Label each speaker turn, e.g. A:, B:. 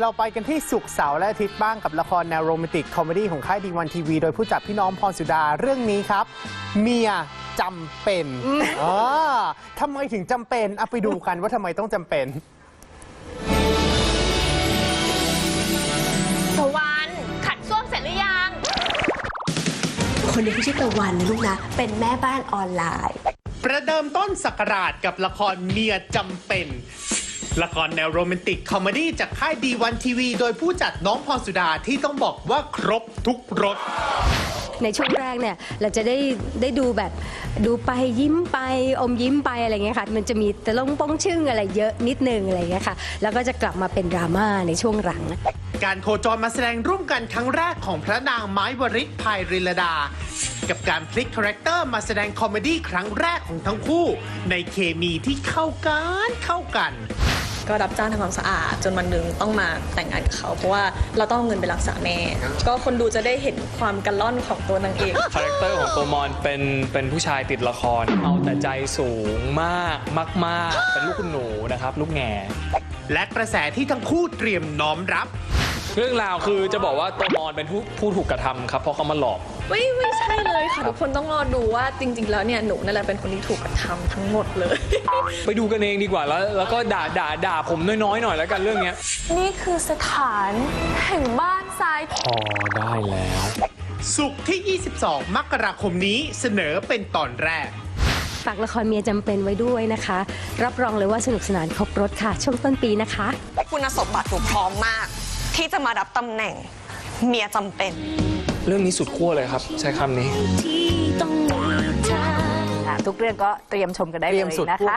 A: เราไปกันที่สุกร์เสาร์และอาทิตย์บ้างกับละครแนวโรแมนติกคอมเมดี้ของค่ายดีวันทีวีโดยผู้จัดพี่น้องพรสุดาเรื่องนี้ครับ เมียจำเป็นอ๋อทำไมถึงจำเป็นเอาไปดูกันว่าทำไมต้องจำเป็น
B: ตะวันขัดส้วมเสร็จหรือยัง
C: คนนี้ไม่ใช่ตะวันนะลูกนะ เป็นแม่บ้านออนไลน์
A: ประเดิมต้นสักราชกับละครเมียจำเป็น ละครแนวโรแมนติกคอมเมดี้จากค่ายดีวันทีวีโดยผู้จัดน้องพรสุดาที่ต้องบอกว่าครบทุกรส
D: ในช่วงแรกเนี่ยเราจะได้ได้ดูแบบดูไปยิ้มไปอมยิ้มไปอะไรเงี้ยค่ะ มันจะมีตะลงป้องชึ่งอะไรเยอะนิดนึงอะไรเงี้ยค่ะ แล้วก็จะกลับมาเป็นดราม่าในช่วงหลัง
A: การโคจรมาแสดงร่วมกันครั้งแรกของพระนางไม้วริศภายริลดา กับการพลิกคาแรคเตอร์มาแสดงคอมเมดี้ครั้งแรกของทั้งคู่ ในเคมีที่เข้ากันเข้ากัน
E: ก็รับจ้างทำความสะอาด จนวันหนึ่งต้องมาแต่งงานกับเขา เพราะว่าเราต้องเอาเงินไปรักษาแม่ ก็คนดูจะได้เห็นความกันล่อนของตัวนางเอก
F: คาแรคเตอร์ของตัวมอนเป็นเป็นผู้ชายติดละคร เอาแต่ใจสูงมากมากๆเป็นลูกคุณหนูนะครับ ลูกแง่
A: และกระแสที่ทั้งคู่เตรียมน้อมรับ
F: เรื่องราวคือจะบอกว่าตัวมอนเป็นผู้ผู้ถูกกระทำครับเพราะเขามาหลอก
E: ไม่ไม่ใช่เลยค่ะ ทุกคนต้องรอดูว่าจริง ๆ แล้วเนี่ยหนูนั่นแหละเป็นคนที่ถูกกระทำทั้งหมดเลย
F: ไปดูกันเองดีกว่าแล้วแล้วก็ด่าด่าด่าผมน้อยๆหน่อยแล้วกันเรื่องเนี้ย
B: นี่คือสถานแห่งบ้านทราย
F: พอได้แล้ว
A: สุกร์ที่ 22 มกราคมนี้เสนอเป็นตอนแรก
D: ฝากละครเมียจำเป็นไว้ด้วยนะคะ รับรองเลยว่าสนุกสนานครบรถค่ะ ช่วงต้นปีนะคะ
G: คุณสมบัติหนูพร้อมมาก ที่จะมารับตำแหน่งเมียจำเป็น
F: เรื่องนี้สุดขั้วเลยครับ ใช้คำนี้
H: ทุกเรื่องก็เตรียมชมกันได้
A: เต
H: เล
A: รียม
H: ย
A: สุด
H: นะ
A: ขั้ว
H: คะ